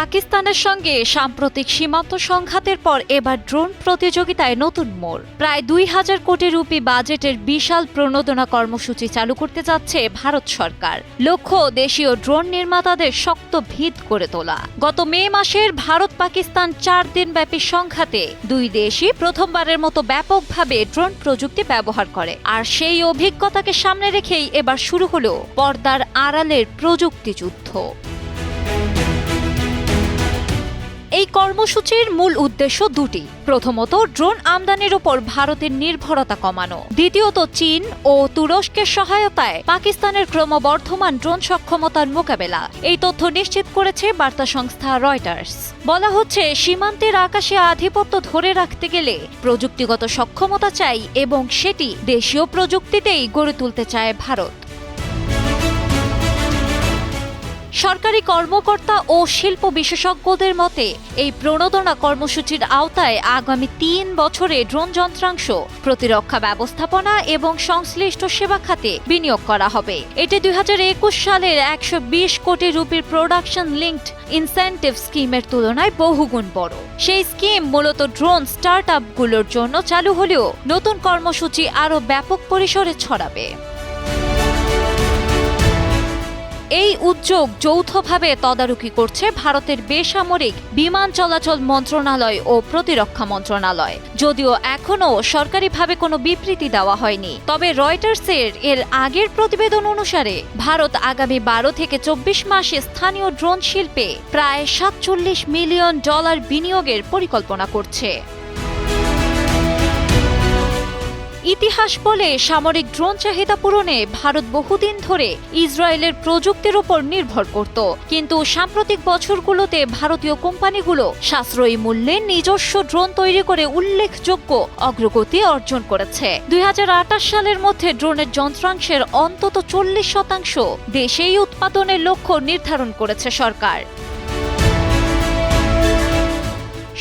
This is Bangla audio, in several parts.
পাকিস্তানের সঙ্গে সাম্প্রতিক সীমান্ত সংঘাতের পর এবার ড্রোন প্রতিযোগিতায় নতুন মোড়। প্রায় দুই হাজার কোটি রুপি বাজেটের বিশাল প্রণোদনা কর্মসূচি চালু করতে যাচ্ছে ভারত সরকার। লক্ষ্য, দেশীয় ড্রোন নির্মাতাদের শক্ত ভিত করে তোলা। গত মে মাসের ভারত পাকিস্তান চার দিনব্যাপী সংঘাতে দুই দেশই প্রথমবারের মতো ব্যাপকভাবে ড্রোন প্রযুক্তি ব্যবহার করে। আর সেই অভিজ্ঞতাকে সামনে রেখেই এবার শুরু হলো পর্দার আড়ালের প্রযুক্তি যুদ্ধ। কর্মসূচির মূল উদ্দেশ্য দুটি। প্রথমত, ড্রোন আমদানির উপর ভারতের নির্ভরতা কমানো। দ্বিতীয়ত, চীন ও তুরস্কের সহায়তায় পাকিস্তানের ক্রমবর্ধমান ড্রোন সক্ষমতার মোকাবেলা। এই তথ্য নিশ্চিত করেছে বার্তা সংস্থা রয়টার্স। বলা হচ্ছে, সীমান্তের আকাশে আধিপত্য ধরে রাখতে গেলে প্রযুক্তিগত সক্ষমতা চাই এবং সেটি দেশীয় প্রযুক্তিতেই গড়ে তুলতে চায় ভারত। সরকারি কর্মকর্তা ও শিল্প বিশেষজ্ঞদের মতে, এই প্রণোদনা কর্মসূচির আওতায় আগামী তিন বছরে ড্রোন যন্ত্রাংশ, প্রতিরক্ষা ব্যবস্থাপনা এবং সংশ্লিষ্ট সেবা খাতে বিনিয়োগ করা হবে। এটি দুই হাজার একুশ সালের একশো বিশ কোটি রুপির প্রোডাকশন লিঙ্কড ইনসেন্টিভ স্কিমের তুলনায় বহুগুণ বড়। সেই স্কিম মূলত ড্রোন স্টার্ট জন্য চালু হলেও নতুন কর্মসূচি আরও ব্যাপক পরিসরে ছড়াবে। এই উদ্যোগ যৌথভাবে তদারকি করছে ভারতের বেসামরিক বিমান চলাচল মন্ত্রণালয় ও প্রতিরক্ষা মন্ত্রণালয়। যদিও এখনও সরকারিভাবে কোনো বিবৃতি দেওয়া হয়নি। তবে রয়টার্সের এর আগের প্রতিবেদন অনুসারে, ভারত আগামী বারো থেকে চব্বিশ মাসে স্থানীয় ড্রোন শিল্পে প্রায় সাতচল্লিশ মিলিয়ন ডলার বিনিয়োগের পরিকল্পনা করছে। ইতিহাস বলে সামরিক ড্রোন চাহিদা পূরণে ভারত বহুদিন ধরে ইসরায়েলের প্রযুক্তির উপর নির্ভর করত। কিন্তু সাম্প্রতিক বছরগুলোতে ভারতীয় কোম্পানিগুলো সাশ্রয়ী মূল্যে নিজস্ব ড্রোন তৈরি করে উল্লেখযোগ্য অগ্রগতি অর্জন করেছে। দুই হাজার আঠাশ সালের মধ্যে ড্রোনের যন্ত্রাংশের অন্তত চল্লিশ শতাংশ দেশেই উৎপাদনের লক্ষ্য নির্ধারণ করেছে সরকার।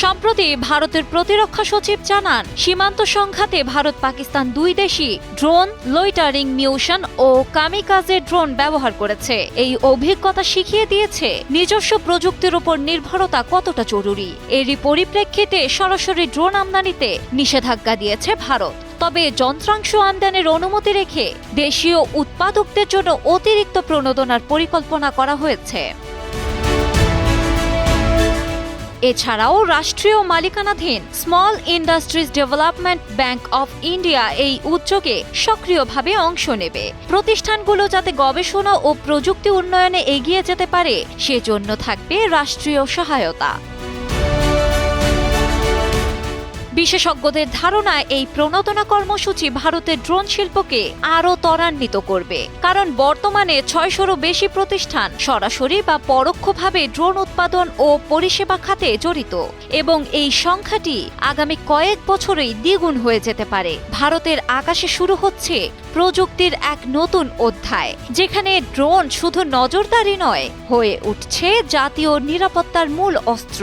সম্প্রতি ভারতের প্রতিরক্ষা সচিব জানান, সীমান্ত সংঘাতে ভারত পাকিস্তান দুই দেশই ড্রোন, লইটারিং মিউশন ও কামিকাজে ড্রোন ব্যবহার করেছে। এই অভিজ্ঞতা শিখিয়ে দিয়েছে নিজস্ব প্রযুক্তির উপর নির্ভরতা কতটা জরুরি। এরই পরিপ্রেক্ষিতে সরাসরি ড্রোন আমদানিতে নিষেধাজ্ঞা দিয়েছে ভারত। তবে যন্ত্রাংশ আমদানির অনুমতি রেখে দেশীয় উৎপাদকদের জন্য অতিরিক্ত প্রণোদনার পরিকল্পনা করা হয়েছে। এছাড়াও রাষ্ট্রীয় মালিকানাধীন small industries development bank of India এই উদ্যোগে সক্রিয়ভাবে অংশ নেবে। প্রতিষ্ঠানগুলো যাতে গবেষণা ও প্রযুক্তি উন্নয়নে এগিয়ে যেতে পারে, সেজন্য থাকবে রাষ্ট্রীয় সহায়তা। বিশেষজ্ঞদের ধারণা এই প্রণোদনা কর্মসূচি ভারতের ড্রোন শিল্পকে আরও ত্বরান্বিত করবে। কারণ বর্তমানে ছয়শোরও বেশি প্রতিষ্ঠান সরাসরি বা পরোক্ষভাবে ড্রোন উৎপাদন ও পরিষেবা খাতে জড়িত এবং এই সংখ্যাটি আগামী কয়েক বছরেই দ্বিগুণ হয়ে যেতে পারে। ভারতের আকাশে শুরু হচ্ছে প্রযুক্তির এক নতুন অধ্যায়, যেখানে ড্রোন শুধু নজরদারি নয়, হয়ে উঠছে জাতীয় নিরাপত্তার মূল অস্ত্র।